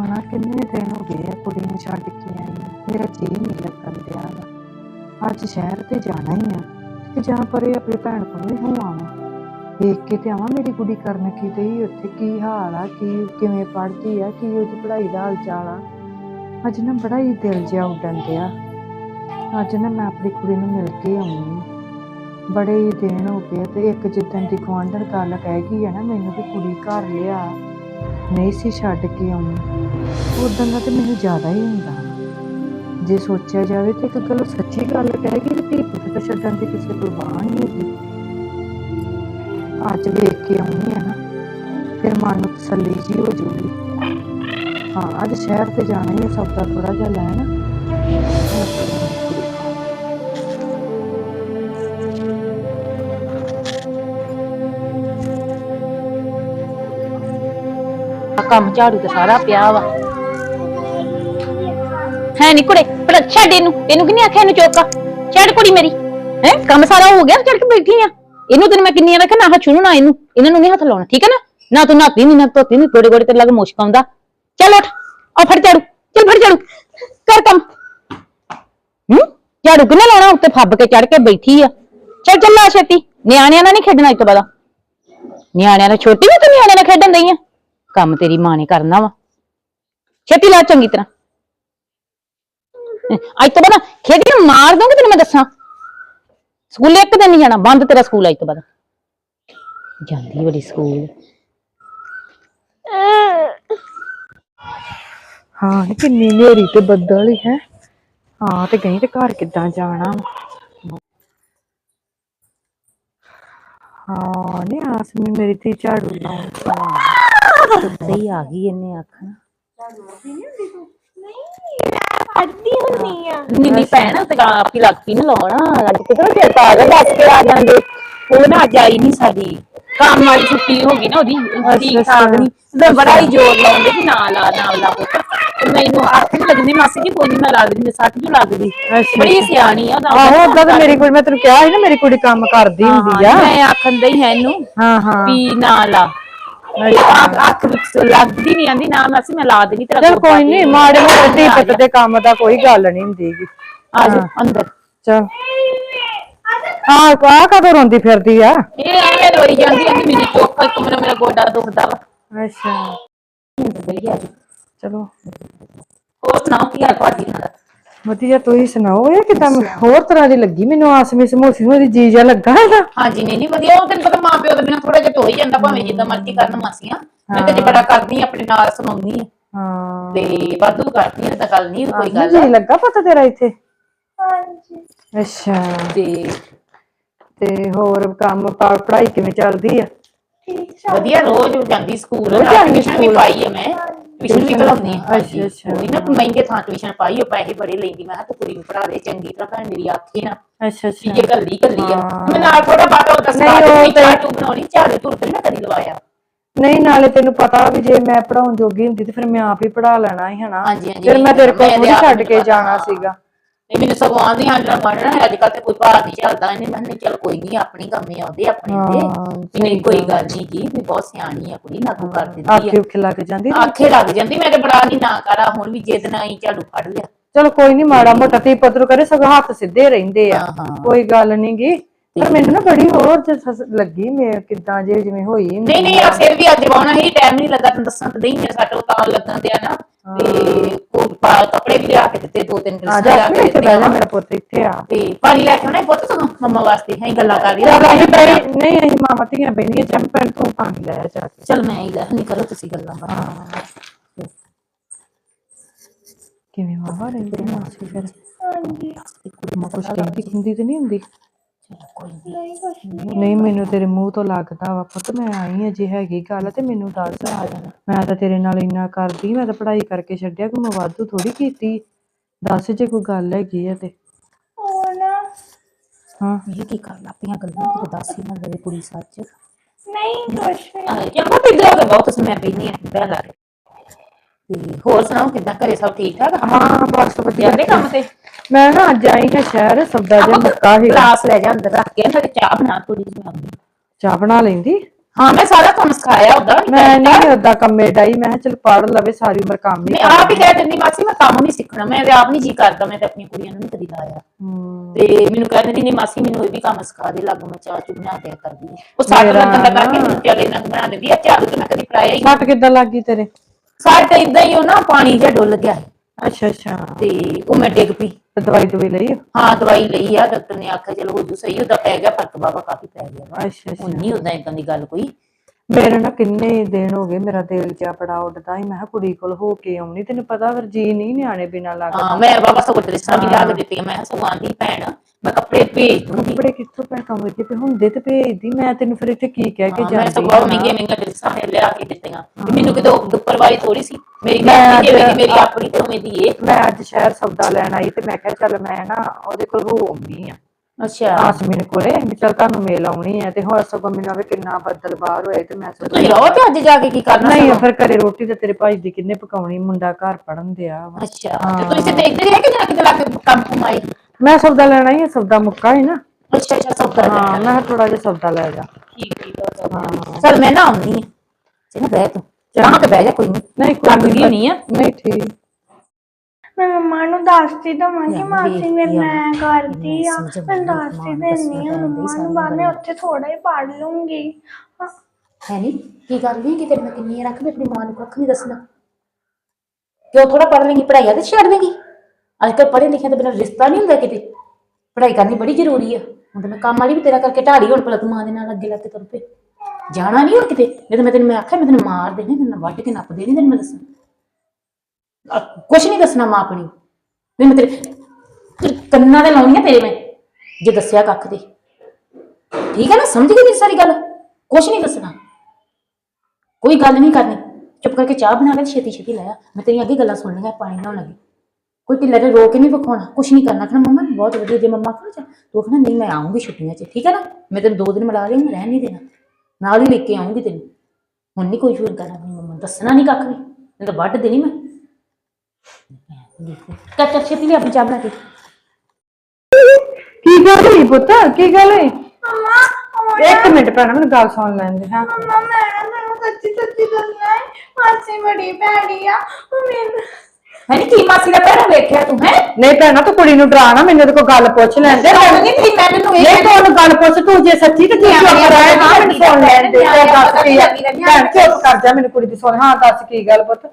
ਮਨਾ ਕਿੰਨੇ ਦਿਨ ਹੋ ਗਏ ਆ ਕੁੜੀ ਨੂੰ ਛੱਡ ਕੇ ਆਈ ਆ। ਮੇਰਾ ਜੀ ਨਹੀਂ ਲੱਗਣ ਡਿਆ ਵਾ ਅੱਜ ਸ਼ਹਿਰ ਤੇ ਜਾਣਾ ਹੀ ਆ ਕਿ ਜਾਂ ਪਰੇ ਆਪਣੀ ਭੈਣ ਕੋਲ ਹੀ ਹੋ ਆਵਾਂ। ਵੇਖ ਕੇ ਤੇ ਆਵਾਂ ਮੇਰੀ ਕੁੜੀ ਕਰਨ ਕੀ ਤੇ ਉੱਥੇ ਕੀ ਹਾਲ ਆ, ਕੀ ਕਿਵੇਂ ਪੜ੍ਹਦੀ ਆ, ਕੀ ਉਹਦੀ ਪੜ੍ਹਾਈ ਦਾ ਹਾਲ ਚਾਲ ਆ। ਅੱਜ ਨਾ ਬੜਾ ਹੀ ਦਿਲ ਜਿਹਾ ਉੱਡਣ ਡਿਆ ਅੱਜ ਨਾ ਮੈਂ ਆਪਣੀ ਕੁੜੀ ਨੂੰ ਮਿਲ ਕੇ ਆਉਣੀ ਬੜੇ ਹੀ ਦਿਨ ਹੋ ਗਏ ਤੇ ਇੱਕ ਜਿੱਦਣ ਦੀ ਗੁਆਂਢਣ ਗੱਲ ਕਹਿ ਗਈ ਹੈ ਨਾ ਮੈਨੂੰ ਵੀ ਕੁੜੀ ਘਰ ਲਿਆ। ਨਹੀਂ ਸੀ ਛੱਡ ਕੇ ਆਉਣੀ ਉਦੋਂ ਦਾ ਤੇ ਮੈਨੂੰ ਜ਼ਿਆਦਾ ਹੀ ਹੁੰਦਾ। ਜੇ ਸੋਚਿਆ ਜਾਵੇ ਤਾਂ ਇੱਕ ਗੱਲ ਸੱਚੀ ਗੱਲ ਕਹਿ ਗਈ ਕਿ ਧੀ ਪੁੱਤ ਤਾਂ ਛੱਡਣ ਦੀ ਕਿਸੇ ਕੁਰਬਾਨ ਨਹੀਂ ਹੈਗੀ ਅੱਜ ਵੇਖ ਕੇ ਆਉਣੀ ਹੈ ਨਾ, ਫਿਰ ਮਨ ਨੂੰ ਤਸੱਲੀ ਜੀ ਹੋ ਜੂਗੀ ਹਾਂ, ਅੱਜ ਸ਼ਹਿਰ ਤੇ ਜਾਣਾ ਹੀ ਹੈ ਸਭ ਦਾ ਥੋੜਾ ਜਿਹਾ ਲੈਣ। ਆ ਕੰਮ ਝਾੜੂ ਤੇ ਸਾਰਾ ਪਿਆ ਵਾ। ਹੈ ਨੀ ਕੁੜੇ ਪਰ ਛੱਡ ਇਹਨੂੰ। ਇਹਨੂੰ ਕਿੰਨੀ ਆਖਿਆ ਇਹਨੂੰ ਚੋਕਾ? ਛੱਡ ਕੁੜੀ ਮੇਰੀ। ਹੈ? ਕੰਮ ਸਾਰਾ ਹੋ ਗਿਆ ਚੜ ਕੇ ਬੈਠੀ ਆ। ਇਹਨੂੰ ਤੈਨੂੰ ਮੈਂ ਕਿੰਨੀਆਂ ਰੱਖਿਆ ਨਾ ਹੱਥ ਛੂਣਾ ਨਾ ਇਹਨੂੰ। ਇਹਨਾਂ ਨੂੰ ਨਹੀਂ ਹੱਥ ਲਾਉਣਾ, ਠੀਕ ਹੈ ਨਾ? ਨਾ ਤੂੰ ਨਾਤੀ ਨਹੀਂ ਨਾ ਧੋਤੀ ਨਹੀਂ ਗੋੜੇ ਗੋੜੇ ਤੇ ਲੱਗ ਮੁਸ਼ਕ ਆਉਂਦਾ। ਚੱਲ ਉੱਠ ਆ ਫੜ ਝਾੜੂ। ਚੱਲ ਫੜ ਝਾੜੂ। ਕਰ ਕੰਮ। ਹੂੰ? ਝਾੜੂ ਕਿੰਨਾ ਲਾਉਣਾ? ਉੱਤੇ ਫੱਬ ਕੇ ਚੜ ਕੇ ਬੈਠੀ ਆ। ਚੱਲ ਚੱਲ ਆ ਛੇਤੀ। ਨਿਆਣਿਆਂ ਨਾਲ ਨਹੀਂ ਖੇਡਣਾ ਇੱਕ ਤੋਂ ਨਿਆਣਿਆਂ ਨਾਲ ਛੋਟੀ ਵੀ ਤੇ ਨਿਆਣਿਆਂ ਨਾਲ ਖੇਡਣ ਦਈ ਆ? ਕੰਮ ਤੇਰੀ ਮਾਂ ਨੇ ਕਰਨਾ ਵਾ। ਛੇਤੀ ਲਾ ਚੰਗੀ ਤਰ੍ਹਾਂ। ਅੱਜ ਤੋਂ ਬਾਅਦ ਖੇਡੀ ਨੂੰ ਮਾਰ ਦੂੰਗੀ ਤੈਨੂੰ ਮੈਂ ਦੱਸਾਂ। ਸਕੂਲੇ ਇੱਕ ਦਿਨ ਨਹੀਂ ਜਾਣਾ, ਬੰਦ ਤੇਰਾ ਸਕੂਲ ਅੱਜ ਤੋਂ ਬਾਅਦ। ਜਾਂਦੀ ਬੜੀ ਸਕੂਲ। ਹਾਂ, ਇਹ ਕਿੰਨੀ ਨੇਰੀ ਤੇ ਬੱਦਲ ਹੀ ਹੈ। ਹਾਂ, ਤੇ ਗਈ ਤੇ ਘਰ ਕਿੱਦਾਂ ਜਾਣਾ ਹਾਂ ਨਹੀਂ ਆਸਮੀ ਮੇਰੀ ਤੇ ਝਾੜੂ ਲਾਉਣ ਸਹੀ ਆ ਗਈ ਇਹਨੇ ਆਖਣਾ ਪੜ੍ਹਦੀ ਹੁੰਨੀ ਆ ਨਿੰਨੀ ਭੈਣ ਤੇ ਆਪੀ ਲੱਗਦੀ ਨਾ ਲਾਉਣਾ। ਅੱਜ ਕਿਤੇ ਫਿਰ ਪਾਗਲ ਦੱਸ ਕੇ ਆ ਜਾਂਦੇ। ਉਹ ਨਾ ਅੱਜ ਆਈ ਨਹੀਂ ਸਾਡੀ। ਕੰਮ ਵਾਲੀ ਛੁੱਟੀ ਹੋ ਗਈ ਨਾ ਉਹਦੀ। ਠੀਕ ਠਾਕ ਨਹੀਂ ਤੇ ਬੜਾ ਹੀ ਜ਼ੋਰ ਲਾਉਂਦੇ ਕਿ ਨਾ ਲਾ ਨਾ ਲਾ ਪੁੱਤ। ਮੈਨੂੰ ਅੱਖ ਨੀ ਲੱਗਦੀ। ਮਾਸੀ ਜੀ ਕੋਈ ਨੀ ਮੈਂ ਲਾ ਦਿੰਦੀ ਮੈਂ ਸੱਟ ਜੂ ਲੱਗਦੀ ਬੜੀ ਸਿਆਣੀ ਆ ਉਹਦਾ ਆਹੋ ਉਦਾਂ ਤਾਂ ਮੇਰੀ ਕੁੜੀ ਮੈਂ ਤੈਨੂੰ ਕਿਹਾ ਸੀ ਨਾ ਮੇਰੀ ਕੁੜੀ ਕੰਮ ਕਰਦੀ ਹੁੰਦੀ ਆ। ਮੈਂ ਆਖਣ ਦਈ ਹੈ ਇਹਨੂੰ ਹਾਂ ਹਾਂ। ਵੀ ਨਾ ਲਾ ਅੱਖ ਵਿੱਚ ਲੱਗਦੀ ਨਹੀਂ ਆਂਦੀ ਨਾ ਮੈਂ ਲਾ ਦੇਣੀ ਤੇਰਾ ਚਲ ਗੋਡਾ ਕੋਈ ਨਹੀਂ। ਤੇ ਮਾੜੇ ਮੋਟੇ ਧੀ ਆ ਪੁੱਤ ਦੇ ਕੰਮ ਦਾ ਕੋਈ ਗੱਲ ਨਹੀਂ ਆ ਜਾ ਅੰਦਰ। ਚਲ। ਹਾਂ ਆ ਕਦੋਂ ਰੋਂਦੀ ਫਿਰਦੀ ਆ? ਇਹ ਐਵੇਂ ਰੋਈ ਜਾਂਦੀ ਹੈ ਮੈਨੂੰ ਚੁੱਕ ਇੱਕ ਮੇਰਾ ਮੇਰਾ ਗੋਡਾ ਦੁਖਦਾ ਵਾ। ਅੱਛਾ। ਚਲੋ। ਹੋਰ ਸੁਣਾਓ ਕੀ ਹਾਲ ਨਾਲ ਵਧੀਆ ਤੁਸੀਂ ਸੁਣਾਓ? ਇਹ ਕਿਦਾਂ ਹੋਰ ਤਰ੍ਹਾਂ ਦੀ ਲੱਗੀ ਮੈਨੂੰ ਆਸਮੀ ਸਮੋਸੀ ਨੂੰ ਜੀ ਜਾ ਲੱਗਾ ਇਹਦਾ। ਹਾਂਜੀ ਨਹੀਂ ਨਹੀਂ ਵਧੀਆ। ਉਹ ਤੈਨੂੰ ਪਤਾ ਮਾਂ ਪਿਓ ਦੇ ਬਿਨਾਂ ਥੋੜਾ ਜਿਹਾ ਹੀ ਜਾਂਦਾ ਭਾਵੇਂ ਜਿੱਦਾਂ ਮਰਜ਼ੀ ਕਰਨ ਮਾਸੀਆਂ। ਮੈਂ ਤੇ ਬੜਾ ਕਰਦੀ ਆਂ, ਆਪਣੇ ਨਾਲ ਸੁਣਾਉਂਦੀ ਆ ਹਾਂ। ਤੇ ਵਾਧੂ ਕਰਦੀ ਆ ਤਾਂ ਗੱਲ ਨਹੀਂ ਕੋਈ ਗੱਲ ਜੀ ਲੱਗਾ ਪਤਾ ਤੇਰਾ ਇੱਥੇ? ਹਾਂਜੀ। ਅੱਛਾ। ਤੇ ਤੇ ਹੋਰ ਕੰਮ ਪਾ- ਪੜ੍ਹਾਈ ਕਿਵੇਂ ਚੱਲਦੀ ਆ? ਠੀਕ ਠਾਕ ਵਧੀਆ ਰੋਜ਼ ਜਾਂਦੀ ਸਕੂਲ। ਰੋਜ਼ ਜਾਂਦੀ ਟਿਊਸ਼ਨ ਵੀ ਪਾਈ ਆ ਮੈਂ। ਟਿਊਸ਼ਨ ਵੀ ਕਰਾਉਂਦੀ ਆ ਅੱਛਾ, ਅੱਛਾ। ਉਹਦੀ ਨਾ ਮਹਿੰਗੇ ਥਾਂ ਟਿਊਸ਼ਨ ਪਾਈ ਉਹ ਪੈਸੇ ਬੜੇ ਲੈਂਦੀ ਮੈਂ ਕਿਹਾ ਤੂੰ ਕੁੜੀ ਨੂੰ ਪੜਾ ਦੇ ਚੰਗੀ ਤਰ੍ਹਾਂ ਭੈਣ ਮੇਰੀ ਆਖੀ ਨਾ ਅੱਛਾ ਅੱਛਾ ਜੇ ਕੱਲੀ ਕੱਲੀ ਆ। ਮੈਂ ਨਾਲ ਥੋੜਾ ਬਾਟਾ ਉਹ ਦੱਸਦਾ ਨਹੀਂ, ਉਹ ਤੇ- ਤੂੰ ਬਣਾਉਣੀ ਝਾੜੂ ਤੇ ਨਾ ਕਦੀ ਲਵਾਇਆ ਨਹੀਂ ਨਾਲੇ ਤੈਨੂੰ ਪਤਾ ਵੀ ਜੇ ਮੈਂ ਪੜਾਉਣ ਜੋਗੀ ਹੁੰਦੀ ਤੇ ਫਿਰ ਮੈਂ ਆਪ ਹੀ ਪੜਾ ਲੈਣਾ ਸੀ ਹਨਾ। ਫਿਰ ਮੈਂ ਤੇਰੇ ਕੋਲ ਮੈਂ ਥੋੜੀ ਤੇ ਛੱਡ ਕੇ। ਜਾਣਾ ਸੀਗਾ ਇਹ ਮੈਨੂੰ ਸਗੋਂ ਆਂਦੀ ਆਂਡਰ ਹੈ ਅੱਜ ਕੱਲ ਤੇ ਕੋਈ ਭਾਰ ਨਹੀਂ ਚੱਲਦਾ ਇਹਨੇ। ਮੈਂ ਚੱਲ ਕੋਈ ਨਹੀਂ ਆਪਣੀ ਕੰਮੇ ਆਉਂਦੇ ਆਪਣੇ ਤੇ। ਨਹੀਂ ਕੋਈ ਗੱਲ। ਨਹੀਂ ਜੀ ਵੀ ਬਹੁਤ ਸਿਆਣੀ ਆ ਕੁੜੀ ਲਾਗੂ ਕਰ ਦਿੰਦੀ ਆਖੇ ਆ ਉਖੇ ਲੱਗ ਜਾਂਦੀ ਆਖੇ ਲੱਗ ਜਾਂਦੀ ਮੈਂ ਤੇ ਬੜਾ ਨਹੀਂ ਨਾ ਕਰਾ ਹੁਣ ਵੀ ਜਿੱਦ ਨਾਲ ਹੀ ਝਾੜੂ ਫੜ ਲਿਆ। ਚਲੋ ਕੋਈ ਨਹੀਂ ਮਾੜਾ ਮੋਟਾ ਤੀ ਪਤਰ ਕਰੇ ਸਗੋਂ ਹੱਥ ਸਿੱਧੇ ਰਹਿੰਦੇ ਆ। ਕੋਈ ਗੱਲ ਨੀ ਗੀ। ਪਰ ਮੈਨੂੰ ਨਾ ਬੜੀ ਹੋਰ ਲੱਗੀ ਮੈਂ ਕਿਦਾਂ ਜੇ ਜਿਵੇਂ ਹੋਈ। ਨਹੀਂ ਨਹੀਂ ਆ ਫਿਰ ਵੀ ਅੱਜ ਵਾਉਣਾ ਹੀ ਟਾਈਮ ਨਹੀਂ ਲੱਗਾ ਤੈਨੂੰ ਦੱਸਾਂ ਤੇ ਨਹੀਂ ਮੇਰੇ ਸਾਡੇ ਤਾਂ ਲੱਗਣ ਦਿਆ ਨਾ। ਤੇ ਉਹ ਪਾ- ਕੱਪੜੇ ਵੀ ਲਿਆ ਕੇ ਦਿੱਤੇ ਦੋ ਤਿੰਨ ਆ ਡਰੈਸਾਂ ਜਾ ਲਿਆ ਕੇ ਇੱਥੇ ਬਹਿ ਜਾ ਦਿੱਤੀਆਂ ਮੇਰਾ ਪੁੱਤ ਇੱਥੇ ਆ। ਤੇ ਪਾਣੀ ਲੈ ਕੇ ਆਉਣਾ ਪੁੱਤ ਤੂੰ ਮੰਮਾ ਵਾਸਤੇ ਅਸੀਂ ਗੱਲਾਂ ਕਰ ਰਹੀ ਚੱਲ ਅਸੀਂ ਬਹਿ- ਨਹੀਂ ਅਸੀਂ ਮਾਮਾ ਧੀਆਂ ਬੈਣੀਆਂ ਚੰਪਨ ਤੋਂ ਪਾਣੀ ਲੈ ਜਾ ਕੇ। ਚਲ ਮੈਂ ਹੀ ਲੈ ਨਹੀਂ ਕਰੋ ਤੁਸੀਂ ਗੱਲਾਂ ਬਾਤਾਂ ਕਿਵੇਂ ਵਾਵਾ ਰਹਿੰਦੇ ਮਾਸੀ ਫਿਰ? ਹਾਂਜੀ। ਕੁੜੀ ਕੁਛ ਕਹਿੰਦੀ ਹੁੰਦੀ ਤੇ ਨਹੀਂ ਹੁੰਦੀ? ਕੋਈ। ਨਹੀਂ ਕੁਛ ਨਹੀਂ ਨਹੀਂ ਮੈਨੂੰ ਤੇਰੇ ਮੂੰਹ ਤੋਂ ਲੱਗਦਾ ਵਾ ਪੁੱਤ ਮੈਂ ਆਈ ਆ ਜੇ ਹੈਗੀ ਗੱਲ ਤੇ ਮੈਨੂੰ ਦੱਸ। ਮੈਂ ਤਾਂ ਤੇਰੇ ਨਾਲ ਇੰਨਾ ਕਰਦੀ ਮੈਂ ਤਾਂ ਪੜ੍ਹਾਈ ਕਰਕੇ ਛੱਡਿਆ ਕਿ ਮੈਂ ਵਾਧੂ ਥੋੜੀ ਕੀਤੀ। ਦੱਸ ਜੇ ਕੋਈ ਗੱਲ ਹੈਗੀ ਆ ਤੇ। ਉਹ ਨਾ। ਹਾਂ। ਇਹ ਕੀ ਕਰ ਲੱਪੀਆਂ ਗੱਲਾਂ ਤੇ ਦੱਸ ਹੀ ਨਾ ਦੇ ਕੁੜੀ ਸੱਚ। ਨਹੀਂ ਕੁਛ ਨਹੀਂ। ਚਲੋ ਪਿੱਛੇ ਬਹੁਤ ਸਮੇਂ ਪੈਣੀ ਹੈ ਬਹਿ ਲਾ ਕੇ। ਤੇ ਹੋਰ ਸੁਣਾਓ ਕਿੱਦਾਂ ਘਰੇ ਸਭ ਠੀਕ ਠਾਕ? ਹਾਂ ਬਸ ਵਧੀਆ। ਜਾਂਦੇ ਕੰਮ ਤੇ? ਮੈਂ ਨਾ ਅੱਜ ਆਈ ਹਾਂ ਸ਼ਹਿਰ ਸੌਦਾ ਜਿਹਾ ਮੁੱਕਾ ਸੀਗਾ ਗਲਾਸ ਲੈ ਜਾ ਅੰਦਰ ਰੱਖ ਕੇ ਨਾ ਤੇ ਚਾਹ ਬਣਾ ਥੋੜੀ ਜਿਹੀ ਮੈਂ ਆਉਂਦੀ ਚਾਹ ਬਣਾ ਲੈਂਦੀ? ਹਾਂ ਮੈਂ ਸਾਰਾ ਕੰਮ ਸਿਖਾਇਆ ਉਦਾਂ ਮੈਂ ਨਹੀਂ ਓਦਾਂ ਕੰਮੇ ਡਾਈ ਮੈਂ ਚੱਲ ਪੜ ਲਵੇ ਸਾਰੀ ਉਮਰ ਕੰਮ ਹੀ ਮੈਂ ਆਪ ਹੀ ਕਹਿ ਦਿੰਦੀ ਮਾਸੀ ਮੈਂ ਕੰਮ ਨਹੀਂ ਸਿੱਖਣਾ ਮੈਂ ਆਪ ਨਹੀਂ ਜੀ ਕਰਦਾ ਮੈਂ ਤੇ ਆਪਣੀ ਕੁੜੀਆਂ ਨੂੰ ਨਹੀਂ ਕਦੀ ਲਾਇਆ। ਤੇ ਮੈਨੂੰ ਕਹਿ ਦਿੰਦੀ ਨਹੀਂ ਮਾਸੀ ਮੈਨੂੰ ਇਹ ਵੀ ਕੰਮ ਸਿਖਾ ਦੇ ਲੱਗ ਮੈਂ ਚਾਹ ਚੁ ਬਣਾ ਦਿਆ ਕਰਦੀ। ਹਾਂ। ਉਹ ਮੇਰਾ ਲੱਗਣ ਦਾ ਕਰਕੇ ਮੈਨੂੰ ਚਾਲੇ ਨਾਲ ਬਣਾ ਦਿੰਦੀ ਆ ਚਾਹ ਤੇ ਮੈਂ ਕਦੀ ਫਰਾਇਆ ਹੀ ਸੱਟ ਕਿੱਦਾਂ ਲੱਗੀ ਤੇਰੇ? ਸਾਡੇ ਇਦਾਂ ਹੀ ਉਹ ਨਾ ਪਾਣੀ ਜਿਹਾ ਡੁੱਲ ਗਿਆ। ਸੀ ਅੱਛਾ ਅੱਛਾ। ਤੇ ਉਹ ਮੈਂ ਡਿੱਗ ਪਈ। ਤੇ ਦਵਾਈ ਦਵਾਈ ਲਈ ਆ? ਹਾਂ ਦਵਾਈ ਲਈ ਆ। ਡਾਕਟਰ ਨੇ ਆਖਿਆ ਚਲੋ ਹੋ ਜੂ ਸਹੀ ਉਹਦਾ ਪੈ ਗਿਆ ਫ਼ਰਕ ਬਾਬਾ ਕਾਫੀ ਪੈ ਗਿਆ। ਵਾ ਅੱਛਾ। ਹੁਣ ਅੱਛਾ ਨਹੀਂ ਉਦਾਂ ਇਦਾਂ ਦੀ ਗੱਲ ਕੋਈ। ਮੇਰੇ ਨਾ ਕਿੰਨੇ ਦਿਨ ਹੋ ਗਏ ਮੇਰਾ ਦਿਲ ਜਿਹਾ ਬੜਾ ਉੱਡਦਾ ਸੀ। ਮੈਂ ਕਿਹਾ ਕੁੜੀ ਕੋਲ ਹੋ ਕੇ ਆਉਣੀ। ਤੈਨੂੰ ਪਤਾ ਫਿਰ ਜੀ ਨਹੀਂ ਨਿਆਣੇ ਬਿਨਾ ਲੱਗਦਾ। ਹਾਂ ਮੈਂ ਬਾਬਾ ਸਗੋਂ ਡਰੈਸਾਂ ਵੀ ਲਿਆ ਕੇ ਦਿੱਤੀਆਂ ਮੈਂ ਸਗੋਂ ਆਂਦੀ ਭੈਣ ਮੈਂ ਕੱਪੜੇ ਭੇਜ ਦੂੰਗੀ। ਕੱਪੜੇ ਕਿੱਥੋਂ ਪੈ ਕਮਰੇ ਤੇ ਹੁੰਦੇ ਤੇ ਭੇਜਦੀ ਮੈਂ ਤੈਨੂੰ ਫਿਰ ਇੱਥੇ ਕੀ ਕਹਿ ਕੇ ਹਾਂ, ਮੈਂ ਜਾਂਦੀ ਸਗੋਂ ਹਾਂ। ਮਹਿੰਗੀਆਂ ਮਹਿੰਗੀਆਂ ਡਰੈਸਾਂ ਮੈਂ ਲਿਆ ਕੇ ਦਿੱਤੀਆਂ। ਮੈਨੂੰ ਕਿਤੇ ਦੁੱਪਰਵਾਈ ਥੋੜੀ ਸੀ। ਮੇਰੀ ਮੈਂ ਦੀ ਅੱਜ- ਮੇਰੀ ਆਪਣੀ ਤੇ ਉਵੇਂ ਦੀ ਏ। ਮੈਂ ਅੱਜ ਸ਼ਹਿਰ ਸੌਦਾ ਲੈਣ ਆਈ ਤੇ ਮੈਂ ਕਿਹਾ ਚੱਲ ਮੈਂ ਨਾ ਉਹਦੇ ਕੋਲ ਹੋ ਆਉਂਦੀ ਆ। ਅੱਛਾ। ਆਸਮੀਨ ਕੋਲੇ ਵੀ ਚੱਲ ਤੁਹਾਨੂੰ ਮਿਲ ਆਉਣੀ ਆ ਤੇ ਹੋਰ ਸਗੋਂ ਮੈਨੂੰ ਆਵੇ ਕਿੰਨਾ ਬੱਦਲ ਬਾਹਰ ਹੋਇਆ ਤੇ ਮੈਂ ਸੋਚਿਆ ਤੁਸੀਂ ਰਹੋ ਤੇ ਅੱਜ ਜਾ ਕੇ ਕੀ ਕਰਨਾ ਨਹੀਂ ਸਗੋਂ? ਫਿਰ ਘਰੇ ਰੋਟੀ ਤੇ ਤੇਰੇ ਭਾਈ ਦੀ ਕਿੰਨੇ ਪਕਾਉਣੀ ਮੁੰਡਾ ਘਰ ਪੜਨ ਦਿਆ ਵਾ। ਅੱਛਾ ਤੇ ਤੁਸੀਂ ਦੇਖਦੇ ਰਹੇ ਕਿ ਜਾ ਕੇ ਲਾ ਕੇ ਕੰਮ ਕਮਾਈ। ਮੈਂ ਸੌਦਾ ਲੈਣਾ ਹੀ ਆ, ਸੌਦਾ ਮੁੱਕਾ ਹੀ ਨਾ। ਅੱਛਾ ਅੱਛਾ ਕਰ ਹਾਂ ਮੈਂ ਥੋੜਾ ਜਿਹਾ ਸੌਦਾ ਲੈ ਜਾ। ਠੀਕ ਠੀਕ ਚਲ ਮੈਂ ਨਾ ਆਉਂਦੀ ਹਾਂ। ਚਲ ਬਹਿ ਤੂੰ। ਚਾਹ ਕੇ ਬਹਿ ਜਾ ਕੋਈ ਨਹੀਂ ਨਹੀਂ ਗਈ ਹੋਣੀ ਆ। ਨਹੀਂ ਠੀਕ। ਮੈਂ ਮੰਮਾ ਨੂੰ ਦੱਸਦੀ ਤਾਂ ਮੈਂ ਕਿ ਯਾਰ, ਮਾਸੀ ਮੇਰੇ ਮੈਂ ਕਰਦੀ ਆ ਮੈਂ ਨੂੰ ਦੇਣੀ ਆ ਮੰਮਾ ਨੂੰ ਬਾਅਦ ਮੈਂ ਉੱਥੇ ਥੋੜਾ ਹੀ ਪੜ ਲੂੰਗੀ। ਹਾਂ, ਨਹੀਂ ਕੀ ਨਹੀਂ ਕਿ ਤੇਰੇ ਮੈਂ ਕਿੰਨੀ ਰੱਖ ਮੈਂ ਆਪਣੀ ਮਾਂ ਨੂੰ ਕੱਖ ਨਹੀਂ ਦੱਸਣਾ। ਕਿਉਂ ਥੋੜਾ ਪੜ ਲੇਂਗੀ ਪੜਾਈਆ ਤੇ ਛੱਡ ਦੇਂਗੀ ਅੱਜ ਕੱਲ ਪੜ੍ਹੇ ਲਿਖੇ ਤੋਂ ਬਿਨਾਂ ਰਿਸ਼ਤਾ ਨਹੀਂ ਹੁੰਦਾ ਕਿਤੇ। ਪੜ੍ਹਾਈ ਕਰਨੀ ਬੜੀ ਜ਼ਰੂਰੀ ਆ। ਹੁਣ ਤਾਂ ਮੈਂ ਕੰਮ ਵਾਲੀ ਵੀ ਤੇਰਾ ਕਰਕੇ ਢਾੜੀ ਹੁਣ ਭਲਾ ਤੂੰ ਮਾਂ ਦੇ ਨਾਲ ਅੱਗੇ ਕੇ ਤੁਰ ਪਏ ਜਾਣਾ ਨਹੀਂ ਹੁਣ ਕਿਤੇ। ਨਹੀਂ ਤਾਂ ਮੈਂ ਤੈਨੂੰ ਮੈਂ ਆਖਿਆ ਮੈਂ ਤੈਨੂੰ ਮਾਰ ਦੇਣੀ ਤੈਨੂੰ ਵੱਢ ਕੇ ਨੱਪ ਦੇਣੀ ਤੈਨੂੰ ਮੈਂ ਦੱਸਾਂ। ਕੁਛ ਨਹੀਂ ਦੱਸਣਾ ਮਾਂ ਆਪਣੀ। ਨੂੰ। ਮੈਂ ਤੇਰੇ ਤੇਰੇ ਕੰਨਾਂ ਦੇ ਲਾਉਣੀ ਆ ਤੇਰੇ ਮੈਂ, ਜੇ ਦੱਸਿਆ ਕੱਖ ਤੇ। ਠੀਕ ਹੈ ਨਾ? ਸਮਝ ਗਈ ਮੇਰੀ ਸਾਰੀ ਗੱਲ? ਕੁਛ ਨਹੀਂ ਦੱਸਣਾ। ਕੋਈ ਗੱਲ ਨਹੀਂ ਕਰਨੀ। ਚੁੱਪ ਕਰਕੇ ਚਾਹ ਬਣਾ ਕੇ ਛੇਤੀ ਛੇਤੀ ਲਾਇਆ ਮੈਂ ਤੇਰੀਆਂ ਅੱਗੇ ਗੱਲਾਂ ਸੁਣ ਲਈਆਂ, ਪਾਣੀ ਨਾ ਲੱਗੀ। ਕੋਈ ਢਿੱਲਾ ਤੇ ਰੋ ਕੇ ਨਹੀਂ ਵਿਖਾਉਣਾ। ਕੁਛ ਨਹੀਂ ਕਰਨਾ ਕਹਿੰਦਾ ਮੰਮਾ, ਬਹੁਤ ਵਧੀਆ ਜੇ ਮੰਮਾ ਕਹਿੰਦਾ ਚੱਲ ਤੂੰ ਕਹਿੰਦਾ ਨਹੀਂ, ਮੈਂ ਆਉਂਗੀ ਛੁੱਟੀਆਂ 'ਚ। ਠੀਕ ਹੈ ਨਾ? ਮੈਂ ਤੈਨੂੰ ਦੋ ਦਿਨ ਮਿਲਾ ਰਹੀ ਮੈਂ ਰਹਿਣ ਨਹੀਂ ਦੇਣਾ। ਨਾਲ ਹੀ ਲੈ ਕੇ ਆਉਂਗੀ ਤੈਨੂੰ। ਹੁਣ ਨਹੀਂ ਕੋਈ ਸ਼ੁਰੂ ਕਰਨਾ। ਆਪਣੀ ਮੰਮਾ ਨੂੰ ਦੱਸਣਾ ਨਹੀਂ ਕੱਖ ਵੀ। ਨਹੀਂ ਤਾਂ ਵੱਢ ਦੇਣੀ ਮੈਂ। ਚੱਲ ਚੱਲ ਛੇਤੀ ਲੈ ਆਪਣੀ ਚਾਹ ਬਣਾ ਕੇ। ਕੀ ਗੱਲ ਹੋਈ ਪੁੱਤ? ਕੀ ਗੱਲ ਹੋਈ? ਮੰਮਾ ਉਹ ਇੱਕ ਮਿੰਟ ਭੈਣਾ ਮੈਨੂੰ ਗੱਲ ਸੁਣ ਲੈਣ ਦੇ ਹਾਂ। ਮੰਮਾ ਮੈਂ ਨਾ ਮੈਨੂੰ ਸੱਚੀ ਸੱਚੀ ਦੱਸਣਾ ਹੈ ਮਾਸੀ ਬੜੀ ਭੈੜੀ ਆ ਉਹ ਮੈਨੂੰ ਹੈ ਨੀ ਕੀ ਮਾਸੀ ਦਾ ਪਹਿਰਾ ਵੇਖਿਆ ਤੂੰ ਹੈ? ਨਹੀਂ ਭੈਣਾ ਤੂੰ ਕੁੜੀ ਨੂੰ ਡਰਾ ਨਾ ਮੈਨੂੰ ਤੇ ਕੋਈ ਗੱਲ ਪੁੱਛ ਲੈਣ ਦੇ ਨਹੀਂ ਨਹੀਂ ਮੈਂ ਤੈਨੂੰ ਇਹ ਨਹੀਂ ਤੂੰ ਉਹਨੂੰ ਗੱਲ ਪੁੱਛ ਤੂੰ ਜੇ ਸੱਚੀ ਤੇ ਕੀ ਨਿਆਣਿਆਂ ਕਰ ਰਿਹਾ ਹਾਂ ਮੈਨੂੰ ਸੁਣ ਲੈਣ ਦੇ ਨਿਆਣਿਆਂ ਦੱਸ ਪਤਾ ਕੀ ਨਹੀਂ ਆ। ਲੱਗੀ ਰਹਿੰਦੀ ਭੈਣ ਚੁੱਪ ਕਰ ਜਾ ਮੈਨੂੰ ਕੁੜੀ ਦੀ ਸੁਣ ਹਾਂ ਦੱਸ ਕੀ ਗੱਲ ਪੁੱਤ।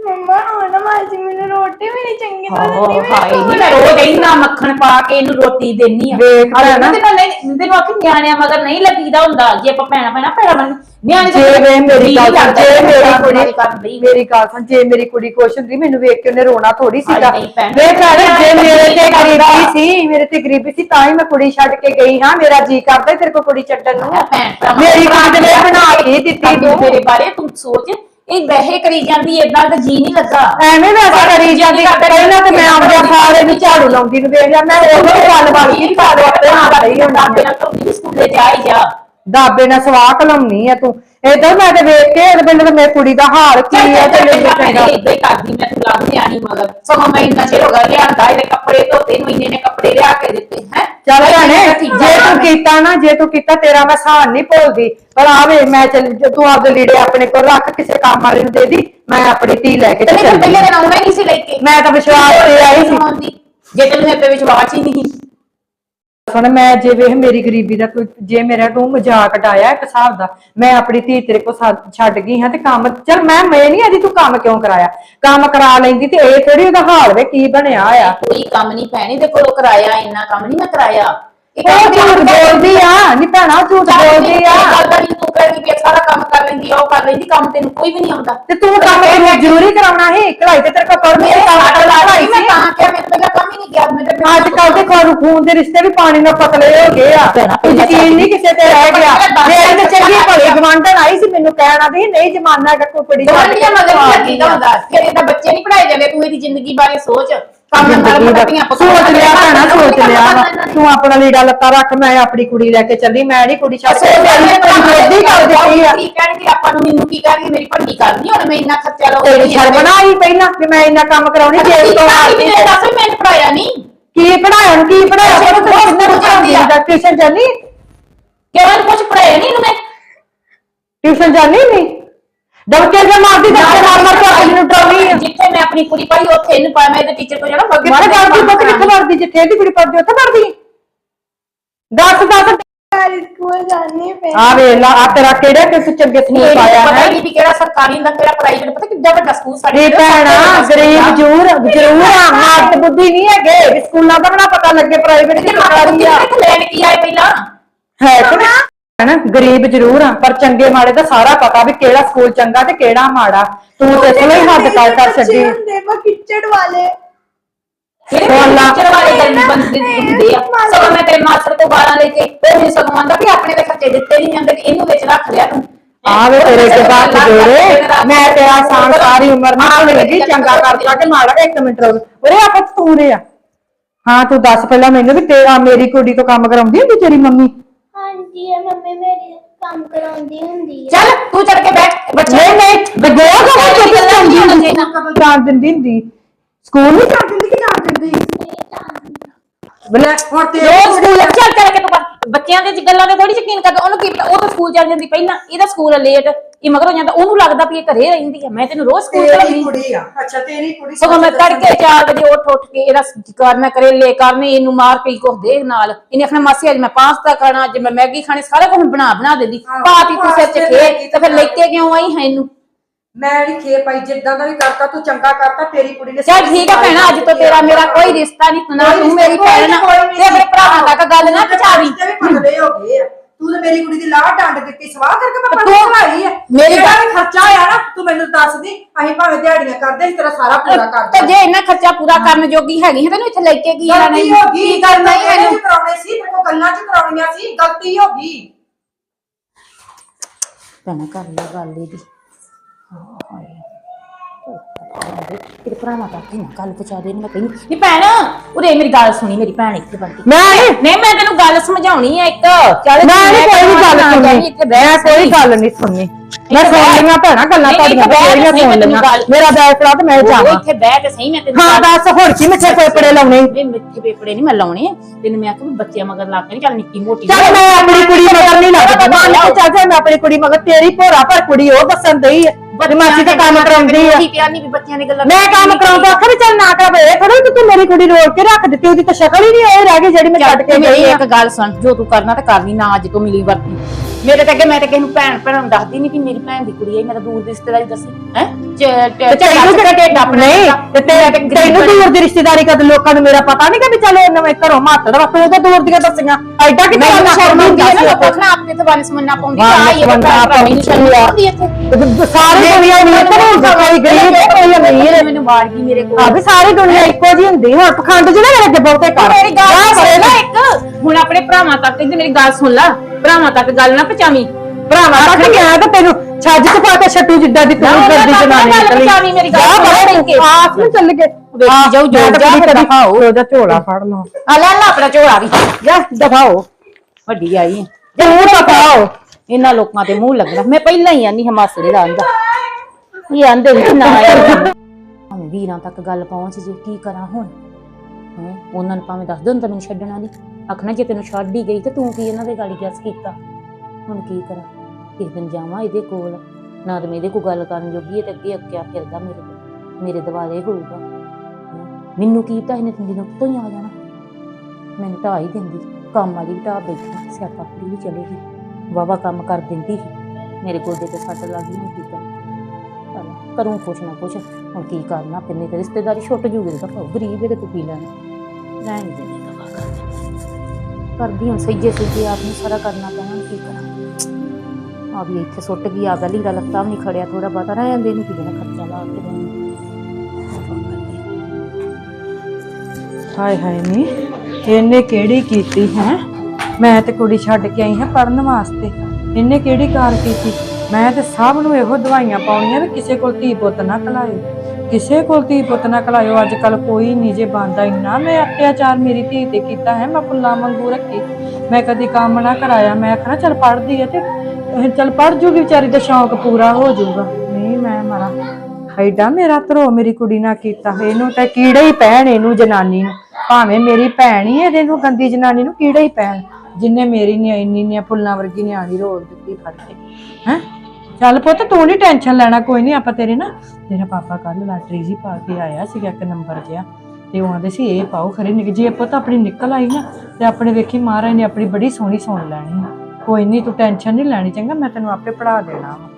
ਮੰਮਾ ਉਹ ਨਾ ਮਾਸੀ ਮੈਨੂੰ ਰੋਟੀ ਵੀ ਨਹੀਂ ਚੰਗੀ ਤਰ੍ਹਾਂ ਦਿੰਦੀ ਹਾਏ ਨੀ ਮੈਂ ਰੋਜ਼ ਇੰਨਾ ਮੱਖਣ ਪਾ ਕੇ ਇਹਨੂੰ ਰੋਟੀ ਦੇਣੀ ਆ ਵੇਖ ਹਾਏ ਭੈਣਾ। ਤੈਨੂੰ ਨਹੀਂ ਤੈਨੂੰ ਆਖੀ ਨਿਆਣਿਆਂ ਮਗਰ ਨਹੀਂ ਲੱਗੀਦਾ ਹੁੰਦਾ ਜੇ ਆਪਾਂ ਭੈਣਾ ਭੈਣਾ ਭੈਣਾ ਬਣ ਨਿਆਣੇ ਜੇ ਵੇ ਮੇਰੀ ਗੱਲ ਜੇ ਮੇਰੀ ਕੁੜੀ ਕੁੜੀ ਮੇਰੀ ਗੱਲ ਸੁਣ ਜੇ ਮੇਰੀ ਕੁੜੀ ਖੁਸ਼ ਹੁੰਦੀ ਮੈਨੂੰ ਵੇਖ ਕੇ ਉਹਨੇ ਰੋਣਾ ਥੋੜੀ ਸੀਗਾ। ਨਹੀਂ ਭੈਣ। ਵੇ ਭੈਣ ਜੇ ਮੇਰੇ ਤੇ ਗਰੀਬੀ ਸੀ ਮੇਰੇ ਤੇ ਗਰੀਬੀ ਸੀ ਤਾਂ ਹੀ ਮੈਂ ਕੁੜੀ ਛੱਡ ਕੇ ਗਈ ਹਾਂ ਮੇਰਾ ਜੀ ਕਰਦਾ ਤੇਰੇ ਕੋ ਕੁੜੀ ਛੱਡਣ ਨੂੰ। ਮੇਰੀ ਕੁੜੀ ਤੇ ਮੈਂ ਬਣਾ ਕੇ ਦਿੱਤੀ ਤੂੰ। ਮੇਰੇ ਬਾਰੇ ਤੂੰ ਸੋਚ। ਇਹ ਵਹਿ ਕਰੀ ਜਾਂਦੀ ਏਦਾਂ ਤਾਂ ਜੀ ਨਹੀਂ ਲੱਗਾ। ਐਵੇਂ ਵੈਸਾ ਕਰੀ ਜਾਂਦੀ ਪਹਿਲਾਂ ਤੇ ਮੈਂ ਆਉਂਦਿਆਂ ਸਾਰੇ ਨੂੰ ਝਾੜੂ ਲਾਉਂਦੀ ਨੂੰ ਵੇਖ ਲਿਆ ਮੈਂ ਉਹ ਗੱਲ ਬਣ ਗਈ ਕਾਲੇ ਆਪਣੇ ਹੱਥ ਹੀ ਹੁੰਦਾ ਨਾਲ ਤੂੰ ਸਕੂਲੇ ਜਾ ਹੀ ਜਾ। ਦਾਬੇ ਨਾਲ ਸਵਾਹ ਕਲਾਉਣੀ ਆ ਤੂੰ। ਏਦਾਂ ਮੈਂ ਤੇ ਵੇਖ ਕੇ ਇਹਦੇ ਬਿੰਦ ਮੇਰੀ ਕੁੜੀ ਦਾ ਹਾਲ ਕੀ ਆ ਤੇ ਲੈ ਮੈਂ ਚੰਗਾ। ਇਦਾਂ ਹੀ ਕਰਦੀ ਮੈਂ ਤੂੰ ਲੱਗ ਨਿਆਣੀ ਮਗਰ। ਸਗੋਂ ਮੈਂ ਇੰਨਾ ਚਿਰ ਹੋ ਗਿਆ ਲਿਆਂਦਾ ਇਹਦੇ ਕੱਪੜੇ ਧੋਤੇ ਨੂੰ ਇੰਨੇ ਨੇ ਕੱਪੜੇ ਲਿਆ ਕੇ ਦਿੱਤੇ ਹੈ। ਚੱਲ ਭੈਣੇ ਜੇ ਤੂੰ ਕੀਤਾ ਨਾ ਜੇ ਤੂੰ ਕੀਤਾ ਤੇਰਾ ਮੈਂ ਸਾਨ ਨਹੀਂ ਭੁੱਲਦੀ। ਪਰ ਆਵੇ ਮੈਂ ਚੱਲ ਜੇ ਤੂੰ ਆਪਦੇ ਲੀੜੇ ਆਪਣੇ ਕੋਲ ਰੱਖ ਕਿਸੇ ਕੰਮ ਵਾਲੇ ਨੂੰ ਦੇ ਦੀ ਮੈਂ ਆਪਣੀ ਧੀ ਲੈ ਕੇ ਚੱਲ ਪਹਿਲੇ ਦਿਨ ਆਉਣਾ ਹੀ ਨਹੀਂ ਸੀ ਲੈ ਕੇ। ਮੈਂ ਤਾਂ ਵਿਸ਼ਵਾਸ ਤੇ ਆਈ ਸੀ। ਜੇ ਤੈਨੂੰ ਮੇਰੇ ਤੇ ਵਿਸ਼ਵਾਸ ਹੀ ਨਹੀਂ ਸੁਣ ਮੈਂ ਜੇ ਵੇਖ ਮੇਰੀ ਗਰੀਬੀ ਦਾ ਕੋਈ ਜੇ ਮੇਰਾ ਤੂੰ ਮਜ਼ਾਕ ਡਾਇਆ ਇੱਕ ਹਿਸਾਬ ਦਾ ਮੈਂ ਆਪਣੀ ਧੀ ਤੇਰੇ ਸਾ- ਛੱਡ ਗਈ ਹਾਂ ਤੇ ਕੰਮ ਚੱਲ ਮੈਂ ਮੈਂ ਨਹੀਂ ਆਦੀ ਤੂੰ ਕੰਮ ਕਿਉਂ ਕਰਾਇਆ? ਕੰਮ ਕਰਾ ਲੈਂਦੀ ਤੇ ਇਹ ਥੋੜੀ ਉਹਦਾ ਹਾਲ ਵੇ ਕੀ ਬਣਿਆ ਆ ਕੋਈ ਕੰਮ ਨਹੀਂ ਪੈਣੀ ਤੇ ਕੋਲੋਂ ਕਰਾਇਆ ਇੰਨਾ ਕੰਮ ਨਹੀਂ ਮੈਂ ਕਰਾਇਆ। ਇਹ ਉਹ ਝੂਠ ਬੋਲਦੀ ਆ ਨਹੀਂ ਭੈਣਾ ਝੂਠ ਬੋਲਦੀ ਆ। ਨਹੀਂ ਤੂੰ ਕਹਿੰਦੀ ਕਿ ਸਾਰਾ ਕੰਮ ਕਰ ਲੈਂਦੀ ਆ ਉਹ ਕਰ ਲੈਂਦੀ ਕੰਮ ਤੈਨੂੰ ਕੋਈ ਵੀ ਨਹੀਂ ਆਉਂਦਾ। ਤੇ ਤੂੰ ਕੰਮ ਜ਼ਰੂਰੀ ਕਰਾਉਣਾ ਹੈ ਕਢਾਈ ਤੇ ਤੇਰੇ ਕੋਲ ਕਰਨੀ ਹੈ ਕੰਮ ਦੇ ਖਰੂ ਖੂਨ ਦੇ ਰਿਸ਼ਤੇ ਵੀ ਪਾਣੀ ਨਾਲ ਪਤਲੇ ਹੋ ਗਏ ਆ। ਕੋਈ ਯਕੀਨ ਨਹੀਂ ਕਿਸੇ ਤੇ ਰਹਿ ਗਿਆ। ਮੇਰੀ ਤੇ ਚੰਗੀ ਭਲੀ ਗਵਾਂਢਣ ਆਈ ਸੀ ਮੈਨੂੰ ਕਹਿਣਾ ਵੀ ਨਹੀਂ ਜਮਾਨਾ ਕੋਈ ਬੜੀ ਗਵਾਂਢੀਆਂ ਮਗਰ ਲੱਗੀਦਾ ਹੁੰਦਾ। ਫਿਰ ਇਹਦਾ ਬੱਚੇ ਨਹੀਂ ਪੜਾਏ ਜਾਂਦੇ ਤੂੰ ਇਹਦੀ ਜ਼ਿੰਦਗੀ ਬਾਰੇ ਸੋਚ। ਦਾ ਸੋਚ ਲਿਆ ਭੈਣਾ ਸੋਚ ਲਿਆ ਤੂੰ ਆਪਣਾ ਲੀੜਾ ਲੱਤਾ ਰੱਖ ਮੈਂ ਆਪਣੀ ਕੁੜੀ ਲੈ ਕੇ ਚੱਲੀ ਮੈਂ ਨਹੀਂ ਕੁੜੀ ਛੱਡ ਕੇ ਬੇਇੱਜ਼ਤੀ ਕਰ ਦਿੱਤੀ ਆ। ਕੀ ਕਹਿਣਗੇ ਆਪਾਂ ਨੂੰ? ਮੈਨੂੰ ਕੀ ਕਰਨਗੇ? ਮੇਰੀ ਭੰਡੀ ਕਰਨੀ ਹੁਣ ਮੈਂ ਇੰਨਾ ਖਰਚਾ ਲਾਉਂਦੀ ਤੇਰੀ ਸ਼ਰਮ ਨਾ ਆਈ ਪਹਿਲਾਂ ਕਿ ਮੈਂ ਇੰਨਾ ਕੰਮ ਕਰਾਉਣੀ ਜੇ ਤੋਂ ਕੀ ਦੱਸ ਮੈਨੂੰ ਪੜਾਇਆ ਨਹੀਂ। ਕੀ ਨੂੰ ਕੀ ਪੜਾਇਆ ਤੈਨੂੰ ਕਿੰਨਾ ਪੜਾਉਂਦੀ ਦਾ ਟਿਊਸ਼ਨ ਜਾਨੀ ਕਿਉਂ ਕੁਝ ਪੜਾਇਆ ਨਹੀਂ ਇਹਨੂੰ ਮੈਂ? ਟਿਊਸ਼ਨ ਜਾਣੀ ਨਹੀਂ ਦਬਕੇ ਜੇ ਮਾਰਦੀ ਦਬਕੇ ਮਾਰ ਮਾਰ ਕੇ ਆਪਣੀ ਨੂੰ ਡਰਾਉਣੀ ਆ। ਜਿੱਥੇ ਮੈਂ ਆਪਣੀ ਕੁੜੀ ਪੜ੍ਹੀ ਉੱਥੇ ਇਹਨੂੰ ਪਾਇਆ ਮੈਂ ਇਹਦੇ ਟੀਚਰ ਕੋਲ ਜਾਣਾ ਕਿੱਥੇ ਭਗਵਾਨ ਪੜਦੀ ਪੁੱਤ ਕਿੱਥੇ ਪੜਦੀ ਜਿੱਥੇ ਇਹਦੀ ਕੁੜੀ ਪੜਦੀ ਉੱਥੇ ਪੜਦੀ ਦੱਸ ਦੱਸ। ਸਰਕਾਰੀ ਸਕੂਲ ਜਾਣੀ ਪਈ ਆ ਵੇ ਲਾ ਆ ਤੇਰਾ ਕਿਹੜਾ ਕਿਸ ਚੰਗੇ ਸਕੂਲ ਨਹੀਂ ਪਾਇਆ ਪਤਾ ਹੈ? ਹੀ ਨਹੀਂ ਵੀ ਕਿਹੜਾ ਸਰਕਾਰੀ ਹੁੰਦਾ ਕਿਹੜਾ ਪ੍ਰਾਈਵੇਟ ਪਤਾ ਕਿੱਡਾ ਵੱਡਾ ਸਕੂਲ ਸਾਡੇ ਇਹ ਭੈਣਾ ਗਰੀਬ ਜੂਰ ਜ਼ਰੂਰ ਆ ਮਾਤ ਬੁੱਧੀ ਨਹੀਂ ਹੈਗੇ ਵੀ ਸਕੂਲਾਂ ਦਾ ਬਣਾ ਪਤਾ ਲੱਗੇ ਪ੍ਰਾਈਵੇਟ ਕਿ ਸਰਕਾਰੀ ਆ। ਲੈਣ ਕੀ ਆਏ ਪਹਿਲਾਂ? ਹੈ ਕਿ ਨਹੀਂ? ਹੈਨਾ ਗਰੀਬ ਜ਼ਰੂਰ ਆ ਪਰ ਚੰਗੇ ਮਾੜੇ ਦਾ ਸਾਰਾ ਪਤਾ ਵੀ ਕਿਹੜਾ ਸਕੂਲ ਚੰਗਾ ਤੇ ਕਿਹੜਾ ਮਾੜਾ। ਤੂੰ ਤੇ ਇਸ ਲਈ ਹੱਦ ਕਰ ਕਰ ਛੱਡੀ। ਹੁੰਦੇ ਵਾ ਕਿਚੜ ਵਾਲੇ। ਟੀਚਰ ਵਾਲੇ ਗੱਲ ਬੰਦੇ ਹੁੰਦੇ ਆ। ਸਗੋਂ ਮੈਂ ਤੇਰੇ ਮਾਸਟਰ ਤੋਂ ਗਾਲਾਂ ਲੈ ਕੇ ਉਹ ਮੈਨੂੰ ਸਗੋਂ ਆਂਦਾ ਵੀ ਆਪਣੇ ਤੇ ਖਰਚੇ ਦਿੱਤੇ ਨਹੀਂ ਜਾਂਦੇ ਤੇ ਇਹਨੂੰ ਵਿੱਚ ਰੱਖ ਲਿਆ ਤੂੰ। ਆਵੇ ਤੇਰੇ ਕੇ ਬਾਤ ਜੋੜੇ। ਮੈਂ ਤੇਰਾ ਸਾਨ ਸਾਰੀ ਉਮਰ ਨਾਲ ਲੱਗੀ ਚੰਗਾ ਕਰਤਾ ਕਿ ਮਾੜਾ ਇੱਕ ਮਿੰਟ ਰੁਕ। ਉਰੇ ਆਪਾਂ ਤੂੰ ਰੇ ਆ। ਹਾਂ ਤੂੰ ਦੱਸ ਪਹਿਲਾਂ ਮੈਨੂੰ ਵੀ ਤੇਰਾ ਮੇਰੀ ਕੁੜੀ ਤੋਂ ਕੰਮ ਕਰਾਉਂਦੀ ਹੁੰਦੀ ਤੇਰੀ ਮੰਮੀ? ਹਾਂਜੀ ਇਹ ਮੰਮੀ ਮੇਰੀ ਕੰਮ ਕਰਾਉਂਦੀ ਹੁੰਦੀ ਹੈ ਚੱਲ ਤੂੰ ਚੜ ਕੇ ਬੈਠ ਬੱਚਾ ਨਹੀਂ ਨਹੀਂ ਬਗੋਆ ਕੋ ਚੁੱਪ ਜਾਂਦੀ ਹੁੰਦੀ? ਕਦੋਂ ਜਾਣ ਦਿੰਦੀ ਹੁੰਦੀ। ਸਕੂਲ ਨਹੀਂ ਦਿੰਦੀ ਕਿ ਜਾਣ ਦਿੰਦੀ ਬਲੇ ਹੁਣ ਤੇ ਰੋਜ਼ ਸਕੂਲ ਚੱਲ ਚੱਲ ਕੇ ਤੂੰ ਕਰ ਬੱਚਿਆਂ ਦੇ ਗੱਲਾਂ ਤੇ ਥੋੜੀ ਯਕੀਨ ਕਰਦਾ। ਉਹਨੂੰ ਕੀ ਪਤਾ ਉਹ ਤਾਂ ਸਕੂਲ ਚੱਲ ਜਾਂਦੀ ਪਹਿਲਾਂ। ਇਹਦਾ ਸਕੂਲ ਲੇਟ ਇਹ ਮਗਰ ਹੋ ਜਾਂਦਾ। ਉਹਨੂੰ ਲੱਗਦਾ ਵੀ ਇਹ ਘਰੇ ਰਹਿੰਦੀ ਆ। ਮੈਂ ਤੈਨੂੰ ਰੋਜ਼ ਸਕੂਲ ਤੇਰੀ ਚਲਾਉਂਦੀ ਕੁੜੀ ਆ। ਅੱਛਾ ਤੇਰੀ ਕੁੜੀ ਸਗੋਂ ਮੈਂ ਤੜਕੇ 4 ਵਜੇ ਉੱਠ ਉੱਠ ਕੇ ਇਹਦਾ ਕਰਨਾ ਕਰੇਲੇ ਕਰਨੇ ਇਹਨੂੰ ਮਾਰ ਪਈ ਕੁਛ ਦੇ ਨਾਲ। ਇਹਨੇ ਆਖਣਾ ਮਾਸੀ ਅੱਜ ਮੈਂ ਪਾਸਤਾ ਖਾਣਾ ਅੱਜ ਮੈਂ ਮੈਗੀ ਖਾਣੀ ਸਾਰਾ ਕੁਝ ਬਣਾ ਬਣਾ ਦਿੰਦੀ। ਪਾਤੀ ਤੂੰ ਸਿਰ ਚ ਖੇ ਤੇ ਫਿਰ ਲੈ ਕੇ ਕਿਉਂ ਆਈ ਹੈ ਇਹਨੂੰ? ਮੈਂ ਨਹੀਂ ਖੇ ਪਾਈ ਜਿੱਦਾਂ ਦਾ ਵੀ ਕਰਤਾ ਤੂੰ ਚੰਗਾ ਕਰਤਾ ਤੇਰੀ ਕੁੜੀ ਨੇ ਚੱਲ ਠੀਕ ਆ ਭੈਣਾ ਅੱਜ ਤੋਂ ਤੇਰਾ ਮੇਰਾ ਕੋਈ ਰਿਸ਼ਤਾ ਨਹੀਂ ਨਾ ਤੂੰ ਮੇਰੀ ਭੈਣ ਆ। ਤੇ ਆਪਣੇ ਭਰਾਵਾਂ ਤੱਕ ਗੱਲ ਨਾ ਪਹੁੰਚਾਵੀਂ। ਤੇ ਵੀ ਪਤਲੇ ਹੋ ਗਏ ਆ। ਤੂੰ ਤੇ ਮੇਰੀ ਕੁੜੀ ਦੀ ਲਾਹ ਡੰਡ ਦਿੱਤੀ ਸਵਾਹ ਕਰਕੇ ਮੈਂ ਤੇ ਪੜ੍ਹਾਈ ਤੂੰ- ਕਰਾਈ ਹੈ ਮੇਰੀ ਜਿਹੜਾ ਵੀ ਖਰਚਾ ਆਇਆ ਨਾ ਤੂੰ ਮੈਨੂੰ ਦੱਸ ਦੀ ਅਸੀਂ ਭਾਵੇਂ ਦਿਹਾੜੀਆਂ ਕਰਦੇ ਅਸੀਂ ਤੇਰਾ ਸਾਰਾ ਪੂਰਾ ਤੇ ਜੇ ਇੰਨਾ ਖਰਚਾ ਪੂਰਾ ਕਰਨ ਜੋਗੀ ਹੈਗੀ ਹੈ ਤੈਨੂੰ ਇੱਥੇ ਲੈ ਕੇ ਕੀ ਆਣਾ ਗਲਤੀ ਹੋ? ਗਈ ਕੀ ਕਰਨਾ ਹੀ ਇਹਨੇ? ਮੈਨੂੰ ਕਰਾਉਣੇ ਸੀ ਤੇਰੇ ਕੋਲ ਗੱਲਾਂ ਚ ਕਰਾਉਣੀਆਂ ਸੀ ਗਲਤੀ ਹੋ ਗਈ। ਭੈਣਾ ਕਰ ਲੈ ਗੱਲ ਇਹਦੀ। ਤੇਰੇ ਭਰਾਵਾਂ ਤੱਕ ਹੀ ਨਾ ਗੱਲ ਪਹੁੰਚਾ ਦੇ ਮੈਂ ਕਹਿੰਦੀ ਨਹੀਂ ਭੈਣ ਉਰੇ ਮੇਰੀ ਗੱਲ ਸੁਣੀ ਮੇਰੀ ਭੈਣ ਇੱਥੇ ਬਣ ਕੇ ਮੈਂ ਨਹੀਂ ਨਹੀਂ ਮੈਂ ਤੈਨੂੰ ਗੱਲ ਸਮਝਾਉਣੀ ਆ ਇੱਕ। ਚੱਲ ਮੈਂ ਨਹੀਂ ਕੋਈ ਵੀ ਗੱਲ ਨਾ ਜਾਈਂ, ਸੁਣਨੀ ਇੱਥੇ ਬਹਿ ਮੈਂ ਕੋਈ ਸਹੀ। ਗੱਲ ਨਹੀਂ ਸੁਣਨੀ ਮੈਂ ਇੱਥੇ ਸੁਣ ਬਹਿ। ਲਈਆਂ ਭੈਣਾ ਗੱਲਾਂ ਨਹੀਂ, ਤੁਹਾਡੀਆਂ ਇੱਥੇ ਬਹਿ, ਬਥੇਰੀਆਂ ਨਹੀਂ, ਸੁਣ ਮੈਨੂੰ ਲਈਆਂ। ਗੱਲ- ਮੇਰਾ ਬੈਗ ਫੜਾ ਤੇ ਮੈਂ ਉਹ ਜਾਵਾਂ। ਇੱਥੇ ਬਹਿ ਕੇ ਸਹੀ ਮੈਂ ਤੈਨੂੰ ਹਾਂ ਗੱਲ- ਦੱਸ ਹੋਰ ਕੀ ਮਿੱਠੇ ਪੇਪੜੇ ਲਾਉਣੇ? ਵੀ ਮਿੱਠੇ ਪੇਪੜੇ ਨਹੀਂ ਮੈਂ ਲਾਉਣੇ। ਤੈਨੂੰ ਮੈਂ ਆਖਿਆ ਬੱਚਿਆਂ ਮਗਰ ਲਾ ਕੇ ਨੀ ਚੱਲ ਨਿੱਕੀ ਮੋਟੀ ਚੱਲ ਮੈਂ ਆਪਣੀ ਕੁੜੀ ਮਗਰ ਨਹੀਂ ਲੱਗਦੀ ਮੰਨ ਕੇ ਚੱਲ ਜਾ ਮੈਂ ਆਪਣੀ ਕੁੜੀ ਮਗਰ ਤੇਰੀ ਭੋਰਾ ਪਰ ਕੁੜੀ ਉਹ ਦੱਸਣ ਦਈ ਹੈ ਮਾਸੀ ਤਾਂ ਕੰਮ ਕਰਾਉਂਦੀ ਆ। ਪਿਆਰ ਨਹੀਂ ਵੀ ਬੱਚਿਆਂ ਦੀ ਗੱਲਾਂ ਮੈਂ ਕੰਮ ਕਰਾਉਂਦਾ ਆਖਿਆ ਵੀ ਚੱਲ ਨਾ ਕਰਾਵੇ ਥੋੜਾ ਤੂੰ ਮੇਰੀ ਕੁੜੀ ਰੋੜ ਕੇ ਰੱਖ ਦਿੱਤੀ ਉਹਦੀ ਤਾਂ ਸ਼ਕਲ ਹੀ ਨਹੀਂ ਉਹ ਰਹਿ ਗਈ ਜਿਹੜੀ ਮੈਂ ਛੱਡ ਕੇ ਮੇਰੀ ਇੱਕ ਗੱਲ ਸੁਣ ਜੋ ਤੂੰ ਕਰਨਾ ਤੇ ਕਰਨੀ ਨਾ ਅੱਜ ਤੋਂ ਮਿਲੀ ਵਰਤੀ। ਮੇਰੇ ਤੇ ਅੱਗੇ ਮੈਂ ਤੇ ਕਿਸੇ ਨੂੰ ਭੈਣ ਭੈਣ ਨੂੰ ਦੱਸਦੀ ਨਹੀਂ ਕਿ ਮੇਰੀ ਭੈਣ ਦੀ ਕੁੜੀ ਹੈ ਮੇਰਾ ਦੂਰ ਦੀ ਰਿਸ਼ਤੇਦਾਰੀ ਦੱਸੀ ਹੈ? ਤੇ ਤੈਨੂੰ ਕਿਹੜਾ ਢਿੱਡ ਆਪਣਾ ਨਹੀਂ ਤੇ ਤੇ- ਤੈਨੂੰ ਦੂਰ ਦੀ ਰਿਸ਼ਤੇਦਾਰੀ ਕਦ ਲੋਕਾਂ ਨੂੰ ਮੇਰਾ ਪਤਾ ਨਹੀਂ ਕਿ ਵੀ ਚਲੋ ਨਵੇਂ ਘਰੋਂ ਮਾਤੜ ਵਾ ਤੂੰ ਤਾਂ ਦੂਰ ਦੀਆਂ ਦੱਸੀਆਂ। ਐਡਾ ਕਿ ਸ਼ਰਮ ਆਉਂਦੀ ਹੈ ਨਾ ਆਪਣੇ ਤੇ ਪਾਉਂਦੀ ਆ ਇਹ ਸ਼ਰਮ। ਆਉਂਦੀ ਇੱਥੇ। ਸਾਰੀ ਦੁਨੀਆ ਨਹੀਂ ਤੇ ਕੋਈ ਗਰੀਬ ਹੈ ਕੋਈ ਅਮੀਰ। ਹੈ ਮੈਨੂੰ ਵਾੜ ਗਈ ਮੇਰੇ ਕੋਲ। ਆ ਵੀ ਸਾਰੀ ਦੁਨੀਆ ਇੱਕੋ ਜੀ ਹੁੰਦੀ ਹੁਣ ਪਖੰਡ ਜਿਹੜਾ ਮੇਰੇ ਅੱਗੇ ਬਹੁਤੇ ਕਰ। ਮੇਰੀ ਗੱਲ ਸੁਣ ਨਾ। ਇੱਕ। ਹੁਣ ਆਪਣੇ ਭਰਾਵਾਂ ਤੱਕ ਤੇ ਮੇਰੀ ਗੱਲ ਸੁਣ ਲੈ। ਭਰਾਵਾਂ ਤੱਕ ਗੱਲ ਨਾ ਪਚਾਵੀਂ ਭਰਾਵਾ ਤੱਕ ਮੈਂ ਤਾਂ ਤੈਨੂੰ ਛੱਜ ਚ ਪਾ ਕੇ ਛੱਟੂ ਜਿੱਦਾਂ ਦੀ ਤੂੰ ਕਰਦੀ ਜਨਾਨੀ ਨਿਕਲੀ। ਪਹੁੰਚਾਉਣੀ ਮੇਰੀ ਗੱਲ ਸੁਣ ਲੈ। ਆਪ ਨੂੰ ਚੱਲ ਕੇ ਵੇਖੀ ਜਾਊ, ਜੋ ਜਾ ਦਿਖਾਓ। ਉਹਦਾ ਝੋਲਾ ਫੜ ਲਓ ਆ ਲੈ ਲੈ ਆਪਣਾ ਝੋਲਾ ਵੀ। ਜਾ ਦਫਾਓ ਵੱਡੀ ਆਈ ਤੂੰ ਦਫਾਓ ਇਹਨਾਂ ਲੋਕਾਂ ਤੇ ਮੂੰਹ ਲੱਗਣਾ। ਮੈਂ ਪਹਿਲਾਂ ਹੀ ਆਨੀ ਹਮਾਸੜੇ ਦਾ ਆਂਦਾ ਇਹ ਆਂਦੇ ਵੀ ਨਾ ਆਇਆ ਵੀਰਾਂ ਤੱਕ ਗੱਲ ਪਹੁੰਚ ਜੇ ਕੀ ਕਰਾਂ ਹੁਣ? ਹੈਂ ਉਹਨਾਂ ਨੂੰ ਭਾਵੇਂ ਦੱਸ ਦਿੰਦਾ ਮੈਨੂੰ ਛੱਡਣਾ ਨਹੀਂ ਆਖਣਾ ਜੇ ਤੈਨੂੰ ਛੱਡ ਹੀ ਗਈ ਤੇ ਤੂੰ ਕੀ ਇਹਨਾਂ ਦੇ ਗਾਲੀ ਗੈਸ ਕੀਤਾ? ਹੁਣ ਕੀ ਕਰਾਂ? ਇੱਕ ਦਿਨ ਜਾਵਾਂ ਇਹਦੇ ਕੋਲ? ਨਾ ਤੇ ਮੈਂ ਕੋਲ ਗੱਲ ਕਰਨ ਜੋਗੀ ਹੈ ਤੇ ਅੱਗੇ ਅੱਕਿਆ ਫਿਰਦਾ ਮੇਰੇ ਕੋਲ। ਮੇਰੇ ਦਿਵਾਲੇ ਹੋਊਗਾ। ਮੈਨੂੰ ਕੀ ਤਾਂ ਇਹਨੇ ਦਿਨ ਤੋਂ ਹੀ ਆ ਜਾਣਾ? ਮੈਨੂੰ ਢਾਹ ਹੀ ਦਿੰਦੀ। ਕੰਮ ਵਾਲੀ ਵੀ ਢਾਹ ਬੈਠੀ ਸਿਆਪਾ ਕੁੜੀ ਵੀ ਚਲੇਗੀ ਵਾਵਾ ਕੰਮ ਕਰ ਦਿੰਦੀ ਸੀ। ਮੇਰੇ ਗੋਡੇ ਤੇ ਸੱਟ ਲੱਗੀ ਹੁਣ ਕੀ ਕਰਾਂ ਚੱਲ, ਕਰੂੰ ਕੁਛ ਨਾ ਕੁਛ। ਹੁਣ ਕੀ ਕਰਨਾ? ਫਿਰ ਨਹੀਂ ਤੇ ਰਿਸ਼ਤੇਦਾਰੀ ਛੁੱਟ ਜੂਗੀ ਤਾਂ ਭਾਉ ਗਰੀਬ ਇਹਦੇ ਕੋਲ ਕੀ ਲੈਣਾ? ਲੈਣ ਦੇ ਦੇ ਦਵਾ ਕਰ ਕਰਦੀ ਹੁਣ ਸਹੀਏ ਸਹੀਏ ਆਪ ਨੂੰ ਸਾਰਾ ਕਰਨਾ ਪੈਣਾ, ਕੀ ਕਰਾਂ? ਆ ਵੀ ਇੱਥੇ ਸੁੱਟ ਗਈ ਆ ਗਲੀ ਦਾ ਲੱਤਾਂ ਵੀ ਨਹੀਂ ਖੜਿਆ ਥੋੜਾ ਬਹੁਤਾ ਰਹਿ ਜਾਂਦੇ ਨੂੰ ਕੀ ਖਰਚਾ ਲਾ ਕੇ ਹਾਏ ਹਾਏ ਨੀ, ਇਹਨੇ ਕਿਹੜੀ ਕੀਤੀ ਹੈ? ਮੈਂ ਤੇ ਕੁੜੀ ਛੱਡ ਕੇ ਆਈ ਹਾਂ ਪੜਨ ਵਾਸਤੇ। ਇਹਨੇ ਕਿਹੜੀ ਕਾਰ ਕੀਤੀ? ਮੈਂ ਤੇ ਸਭ ਨੂੰ ਇਹੋ ਦਵਾਈਆਂ ਪਾਉਣੀਆਂ ਵੀ ਕਿਸੇ ਕੋਲ ਧੀ ਪੁੱਤ ਨਾ ਕਲਾਇਓ ਕਿਸੇ ਕੋਲ ਧੀ ਪੁੱਤ ਨਾ ਕਲਾਇਓ। ਅੱਜ ਕੱਲ ਕੋਈ ਨਹੀਂ ਜੇ ਬੰਦਾ ਇੰਨਾ। ਮੈਂ ਅਤਿਆਚਾਰ ਮੇਰੀ ਧੀ ਤੇ ਕੀਤਾ ਹੈ, ਮੈਂ ਫੁੱਲਾਂ ਵਾਂਗੂ ਰੱਖੀ। ਮੈਂ ਕਦੀ ਕੰਮ ਨਾ ਕਰਾਇਆ। ਮੈਂ ਆਖਣਾ, ਚੱਲ ਪੜਦੀ ਹੈ ਤੇ ਇਹ ਪੜ ਜੂਗੀ ਵਿਚਾਰੀ ਦਾ ਸ਼ੌਂਕ ਪੂਰਾ ਹੋ ਜਾਊਗਾ ਨਹੀਂ ਮੈਂ ਮਰਾਂ। ਐਡਾ ਮੇਰਾ ਧਰੋ ਮੇਰੀ ਕੁੜੀ ਨਾਲ ਕੀਤਾ ਇਹਨੂੰ ਤਾਂ ਕੀੜੇ ਹੀ ਪੈਣ, ਇਹਨੂੰ ਜਨਾਨੀ ਨੂੰ। ਭਾਵੇਂ ਮੇਰੀ ਭੈਣ ਹੀ ਇਹਦੇ ਨੂੰ ਗੰਦੀ ਜਨਾਨੀ ਨੂੰ ਕੀੜੇ ਹੀ ਪੈਣ। ਜਿੰਨੇ ਮੇਰੀ ਨੇ ਇੰਨੀ ਨੇ ਫੁੱਲਾਂ ਵਰਗੀ ਨਿਆਣੀ ਰੋਲ ਦਿੱਤੀ ਫੜ ਕੇ। ਹੈ? ਚੱਲ ਪੁੱਤ, ਤੂੰ ਨਹੀਂ ਟੈਨਸ਼ਨ ਲੈਣਾ, ਕੋਈ ਨਹੀਂ ਆਪਾਂ ਤੇਰੇ ਨਾ, ਤੇਰਾ ਪਾਪਾ ਕੱਲ ਲਾਟਰੀ ਜੀ ਪਾ ਕੇ ਆਇਆ ਸੀਗਾ ਇੱਕ ਨੰਬਰ ਜਿਆ ਤੇ ਉਹ ਆਂਦੇ ਸੀ, ਇਹ ਪਾਓ ਖਰੇ ਨਿਕ ਜੇ ਪੁੱਤ ਆਪਣੀ ਨਿਕਲ ਆਈ ਨਾ, ਤੇ ਆਪਣੇ ਵੇਖੀ ਮਹਾਰਾਜ ਨੇ ਆਪਣੀ ਬੜੀ ਸੋਹਣੀ ਸੁਣ ਲੈਣੀ ਆ। ਕੋਈ ਨਹੀਂ ਤੂੰ ਟੈਨਸ਼ਨ ਨਹੀਂ ਲੈਣੀ, ਚੰਗਾ, ਮੈਂ ਤੈਨੂੰ ਆਪੇ ਪੜਾ ਦੇਣਾ ਵਾ।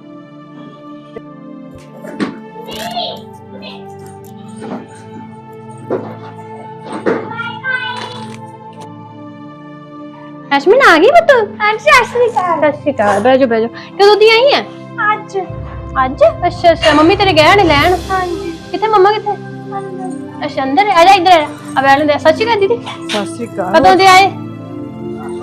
ਅਸ਼ਮਨ ਆ ਗਈ ਪੁੱਤ? ਹਾਂਜੀ ਸ਼੍ਰੀ ਅਕਾਲ। ਸਤਿ ਸ਼੍ਰੀ ਅਕਾਲ ਬਹਿ ਜਾ ਬਹਿ ਜਾ ਕਦੋਂ ਦੀ ਆਈ ਹੈ ਅੱਜ। ਅੱਜ? ਅੱਛਾ ਅੱਛਾ ਮੰਮੀ ਤੇਰੇ ਗਏ ਨੇ ਲੈਣ? ਹਾਂਜੀ। ਕਿੱਥੇ ਮੰਮਾ ਕਿੱਥੇ? ਅੱਛਾ ਅੰਦਰ ਆ ਜਾ ਇੱਧਰ ਆ। ਲੈ ਸਤਿ ਸ਼੍ਰੀ ਅਕਾਲ ਦੀਦੀ। ਸਤਿ ਸ਼੍ਰੀ ਅਕਾਲ। ਕਦੋਂ ਦੇ ਆਏ?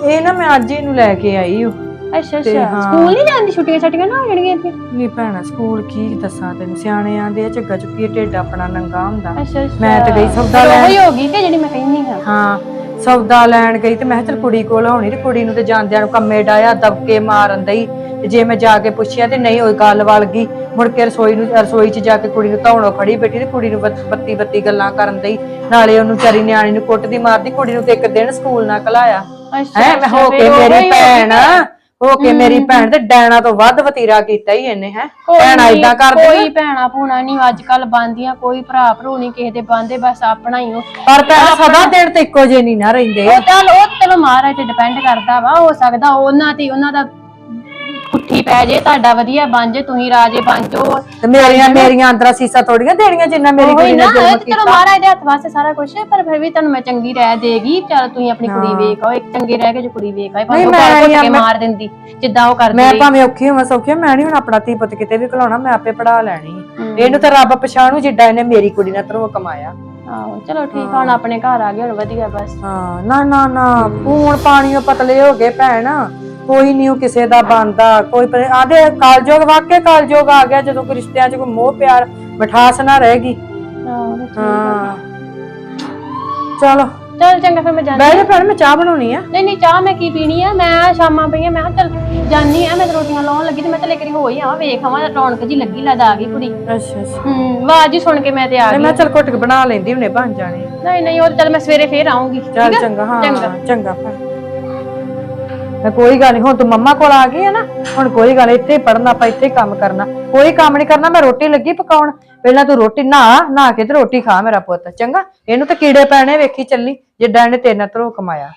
ਇਹ ਨਾ ਮੈਂ ਅੱਜ ਇਹਨੂੰ ਲੈ ਕੇ ਆਈ ਹਾਂ ਅੱਛਾ ਅੱਛਾ। ਸਕੂਲ ਨਹੀਂ ਜਾਂਦੀ ਛੁੱਟੀਆਂ ਛੱਟੀਆਂ ਨਾ ਹੋ ਜਾਣਗੀਆਂ ਇੱਥੇ? ਨਹੀਂ ਭੈਣਾ ਸਕੂਲ ਕੀ ਦੱਸਾਂ ਤੈਨੂੰ? ਸਿਆਣੇ ਆਂਦੇ ਆ ਝੱਗਾ ਚੁੱਕੀ ਢਿੱਡ ਆਪਣਾ ਨੰਗਾ ਹੁੰਦਾ। ਮੈਂ ਤੇ ਗਈ ਸੌਦਾ ਲੈਣ। ਉਹੀ ਹੋ ਗਈ ਕਿ ਜਿਹੜੀ ਮੈਂ ਕਹਿੰਦੀ ਹਾਂ। ਹਾਂ। ਸੌਦਾ ਲੈਣ ਗਈ ਤੇ ਮੈਂ ਕਿਹਾ ਚੱਲ ਕੁੜੀ ਕੋਲ ਹੋਣੀ ਤੇ ਕੁੜੀ ਨੂੰ ਤੇ ਜਾਂਦਿਆਂ ਨੂੰ ਕੰਮੇ ਡਾਇਆ ਦਬਕੇ ਮਾਰਨ ਦਈ। ਤੇ ਜੇ ਮੈਂ ਜਾ ਕੇ ਪੁੱਛਿਆ ਤੇ ਨਹੀਂ ਉਹ ਗੱਲ ਵਲ ਗਈ। ਮੁੜ ਕੇ ਰਸੋਈ ਨੂੰ ਰਸੋਈ 'ਚ ਜਾ ਕੇ ਕੁੜੀ ਨੂੰ ਧੌਣੋਂ ਖੜੀ ਬੈਠੀ ਤੇ ਕੁੜੀ ਨੂੰ ਬੱਤ- ਬੱਤੀ ਬੱਤੀ ਗੱਲਾਂ ਕਰਨ ਦਈ। ਨਾਲੇ ਉਹਨੂੰ ਚਾਰੀ ਨਿਆਣੀ ਨੂੰ ਕੁੱਟਦੀ ਮਾਰਦੀ ਕੁੜੀ ਨੂੰ ਤੇ ਇੱਕ ਦਿਨ ਸਕੂਲ ਨਾ ਕਲਾਇਆ। ਅੱਛਾ ਹੈ ਮੈਂ ਹੋ ਕੇ ਉਹੀ ਮੇਰੀ ਹੋ ਗਈ ਭੈਣ। ਹੋ ਕੇ ਮੇਰੀ ਭੈਣ ਤੇ ਡੈਣਾ ਤੋਂ ਵੱਧ ਵਤੀਰਾ ਕੀਤਾ ਹੀ ਇਹਨੇ ਹੈ? ਭੈਣਾ ਕੋਈ ਇਦਾਂ ਕਰਦੀ ਕੋਈ ਭੈਣਾ ਭੂਣਾ ਨਹੀਂ ਅੱਜ ਕੱਲ ਬੰਦੀਆਂ ਕੋਈ ਭਰਾ ਭਰੂ ਨਹੀਂ ਕਿਸੇ ਦੇ ਬੰਦੇ ਬਸ ਆਪਣਾ ਹੀ ਉਹ। ਪਰ ਭੈਣ ਸਦਾ ਦਿਨ ਤੇ ਇੱਕੋ ਜਿਹੇ ਨਹੀਂ ਨਾ ਰਹਿੰਦੇ। ਉਹ ਚੱਲ ਉਹ ਚਲੋ ਮਹਾਰਾਜ ਤੇ ਡਿਪੈਂਡ ਕਰਦਾ ਵਾ ਹੋ ਸਕਦਾ ਉਹਨਾਂ ਤੇ ਉਹਨਾਂ ਦਾ ਪੁੱਠੀ ਪੈ ਜੇ ਤੁਹਾਡਾ ਵਧੀਆ ਬਣ ਜੇ ਤੁਸੀਂ ਰਾਜੇ ਬਣ ਜਾਓ। ਤੇ ਮੇਰੀਆਂ ਮੇਰੀਆਂ ਅੰਦਰਾਂ ਸੀਸਾ ਥੋੜੀਆਂ ਦੇਣੀਆਂ ਜਿੰਨਾ ਮੇਰੀ ਉਹੀ ਕੁੜੀ ਨਾ ਨੇ ਤੇ ਚਲੋ ਕੀਤਾ। ਮਹਾਰਾਜ ਦੇ ਹੱਥ ਵਾਸਤੇ ਸਾਰਾ ਕੁਝ ਹੈ ਪਰ ਫਿਰ ਵੀ ਤੁਹਾਨੂੰ ਮੈਂ ਚੰਗੀ ਰਹਿ ਦੇਗੀ। ਚਲ ਤੁਸੀਂ ਆਪਣੀ ਕੁੜੀ ਵੇਖ ਆਓ ਇੱਕ ਚੰਗੇ ਰਹਿ ਕੇ ਜੋ ਕੁੜੀ ਵੇਖ ਆਏ ਭਾਵੇਂ ਉਹ ਨਹੀਂ, ਮੈਂ ਘੁੱਟ ਕੇ ਮੈਂ- ਮਾਰ ਦਿੰਦੀ ਜਿੱਦਾਂ ਉਹ ਕਰਦੀ ਮੈਂ ਰਹੀ। ਭਾਵੇਂ ਔਖੀ ਹੋਵਾਂ ਸੌਖੀ ਹੋਵਾਂ, ਮੈਂ ਨਹੀਂ ਹੁਣ ਆਪਣਾ ਧੀ ਪੁੱਤ ਕਿਤੇ ਵੀ ਘਲਾਉਣਾ ਮੈਂ ਆਪੇ ਪੜਾ ਲੈਣੀ। ਇਹਨੂੰ ਤਾਂ ਰੱਬ ਪਛਾਣੂ ਜਿੱਡਾ ਇਹਨੇ ਮੇਰੀ ਕੁੜੀ ਨਾਲ ਧਰੋ ਕਮਾਇਆ। ਆਹੋ ਚਲੋ ਠੀਕ ਆ ਹੁਣ ਆਪਣੇ ਘਰ ਆ ਗਏ ਹੁਣ ਵਧੀਆ ਬਸ। ਹਾਂ ਨਾ ਨਾ ਨਾ ਖੂਨ ਪਾਣੀਓ ਪਤਲੇ ਹੋ ਗਏ ਭੈਣ। ਕੋਈ ਨਹੀਂ ਉਹ ਕਿਸੇ ਦਾ ਬੰਦਾ ਕੋਈ ਆਦੇ ਕਾਲਜੋਗ ਵਾਕਿਆ ਕਾਲਜੋਗ ਆ ਗਿਆ ਜਦੋਂ ਕੋਈ ਰਿਸ਼ਤਿਆਂ 'ਚ ਕੋਈ ਮੋਹ ਪਿਆਰ ਮਿਠਾਸ ਨਾ ਰਹੇਗੀ ਆਹੋ ਤੇ ਠੀਕ ਆ। ਹਾਂ। ਚਲੋ। ਚੱਲ ਚੰਗਾ ਫਿਰ ਮੈਂ ਜਾਂਦੀ ਬਹਿ ਜਾ ਭੈਣ ਮੈਂ ਚਾਹ ਬਣਾਉਣੀ ਆ। ਨਹੀਂ ਨਹੀਂ ਚਾਹ ਮੈਂ ਕੀ ਪੀਣੀ ਆ? ਮੈਂ ਸ਼ਾਮਾਂ ਪਈਆਂ ਮੈਂ ਕਿਹਾ ਚੱਲ ਜਾਨੀ ਆ ਮੈਂ ਤਾਂ ਰੋਟੀਆਂ ਲਾਉਣ ਲੱਗੀ ਤੇ ਮੈਂ ਚੱਲ ਇੱਕ ਵਾਰੀ ਹੋ ਹੀ ਆਵਾਂ ਵੇਖ ਆਵਾਂ ਰੌਣਕ ਜੀ ਲੱਗੀ ਲੱਗਦਾ ਆ ਗਈ ਕੁੜੀ। ਅੱਛਾ ਅੱਛਾ। ਹੂੰ ਆਵਾਜ਼ ਹੀ ਸੁਣ ਕੇ ਮੈਂ ਤੇ ਆ ਤੇ ਗਈ ਮੈਂ ਚਲ ਘੁੱਟ ਕੇ ਬਣਾ ਲੈਂਦੀ ਹੁਣੇ ਬਣ ਜਾਣੇ ਨਹੀਂ ਨਹੀਂ ਉਹ ਤਾਂ ਚੱਲ ਮੈਂ ਸਵੇਰੇ ਫੇਰ ਆਉਂਗੀ ਚੱਲ ਚੰਗਾ ਹਾਂ ਚੰਗਾ। ਚੰਗਾ ਭੈਣ। ਮੈਂ ਕੋਈ ਗੱਲ ਨਹੀਂ ਹੁਣ ਤੂੰ ਮੰਮਾ ਕੋਲ ਆ ਗਈ ਹੈ ਨਾ ਹੁਣ ਕੋਈ ਗੱਲ ਨੀ, ਇੱਥੇ ਪੜਨਾ ਆਪਾਂ ਇੱਥੇ ਕੰਮ ਕਰਨਾ। ਕੋਈ ਕੰਮ ਨਹੀਂ ਕਰਨਾ ਮੈਂ ਰੋਟੀ ਲੱਗੀ ਪਕਾਉਣ। ਪਹਿਲਾਂ ਤੂੰ ਰੋਟੀ ਨਹਾ ਨਹਾ ਕੇ ਤੇ ਰੋਟੀ ਖਾ ਮੇਰਾ ਪੁੱਤ ਚੰਗਾ? ਇਹਨੂੰ ਤਾਂ ਕੀੜੇ ਪੈਣੇ ਵੇਖੀ ਚੱਲੀ ਜਿੱਦਾਂ ਇਹਨੇ ਤੇਰੇ ਨਾਲ ਧਰੋ ਕਮਾਇਆ।